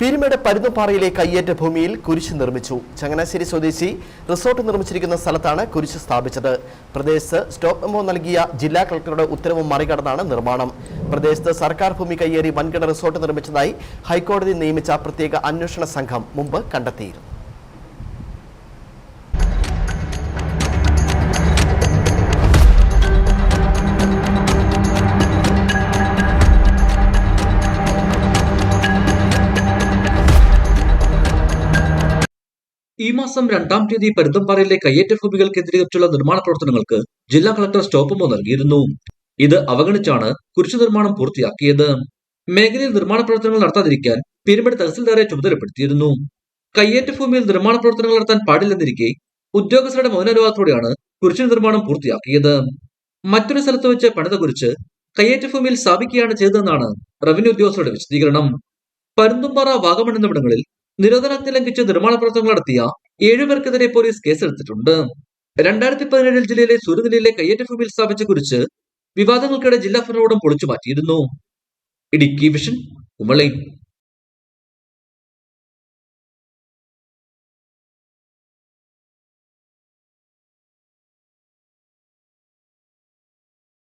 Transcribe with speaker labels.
Speaker 1: പീരുമേട് പരുന്നുപാറയിലെ കയ്യേറ്റ ഭൂമിയിൽ കുരിശ് നിർമ്മിച്ചു. ചങ്ങനാശ്ശേരി സ്വദേശി റിസോർട്ട് നിർമ്മിച്ചിരിക്കുന്ന സ്ഥലത്താണ് കുരിശ് സ്ഥാപിച്ചത്. പ്രദേശത്ത് സ്റ്റോപ്പ് മെമ്മോ നൽകിയ ജില്ലാ കളക്ടറുടെ ഉത്തരവ് മറികടന്നാണ് നിർമ്മാണം. പ്രദേശത്ത് സർക്കാർ ഭൂമി കയ്യേറി വൻകിട റിസോർട്ട് നിർമ്മിച്ചതായി ഹൈക്കോടതി നിയമിച്ച പ്രത്യേക അന്വേഷണ സംഘം മുമ്പ് കണ്ടെത്തിയിരുന്നു.
Speaker 2: ഈ മാസം രണ്ടാം തീയതി പരുന്തംപാറയിലെ കയ്യേറ്റ ഭൂമികൾ കേന്ദ്രീകരിച്ചുള്ള നിർമ്മാണ പ്രവർത്തനങ്ങൾക്ക് ജില്ലാ കളക്ടർ സ്റ്റോപ്പുമോ നൽകിയിരുന്നു. ഇത് അവഗണിച്ചാണ് കുരിശു നിർമ്മാണം പൂർത്തിയാക്കിയത്. മേഖലയിൽ നിർമ്മാണ പ്രവർത്തനങ്ങൾ നടത്താതിരിക്കാൻ പിരമിഡ് തഹസിൽദാരെ ചുമതലപ്പെടുത്തിയിരുന്നു. കയ്യേറ്റ ഭൂമിയിൽ നിർമ്മാണ പ്രവർത്തനങ്ങൾ നടത്താൻ പാടില്ലെന്നിരിക്കെ ഉദ്യോഗസ്ഥരുടെ മൗനാനുവാദത്തോടെയാണ് കുരിശു നിർമ്മാണം പൂർത്തിയാക്കിയത്. മറ്റൊരു സ്ഥലത്ത് വെച്ച് പണിത കുരിച്ച് കയ്യേറ്റ ഭൂമിയിൽ സ്ഥാപിക്കുകയാണ് ചെയ്തതെന്നാണ് റവന്യൂ ഉദ്യോഗസ്ഥരുടെ വിശദീകരണം. പരുന്തുംപാറ വാഗമൺ എന്നിവിടങ്ങളിൽ നിരോധനാജ്ഞ ലംഘിച്ച് നിർമ്മാണ പ്രവർത്തനങ്ങൾ നടത്തിയ ഏഴുപേർക്കെതിരെ പോലീസ് കേസെടുത്തിട്ടുണ്ട്. രണ്ടായിരത്തി പതിനേഴിൽ ജില്ലയിലെ സൂര്യനെല്ലിയിലെ കയ്യേറ്റ ഭൂമിയിൽ സ്ഥാപിച്ച കുറിച്ച് വിവാദങ്ങൾക്കിടെ ജില്ലാ ഭരണകൂടം പൊളിച്ചു മാറ്റിയിരുന്നു ഇടുക്കി വിഷൻ കുമളി.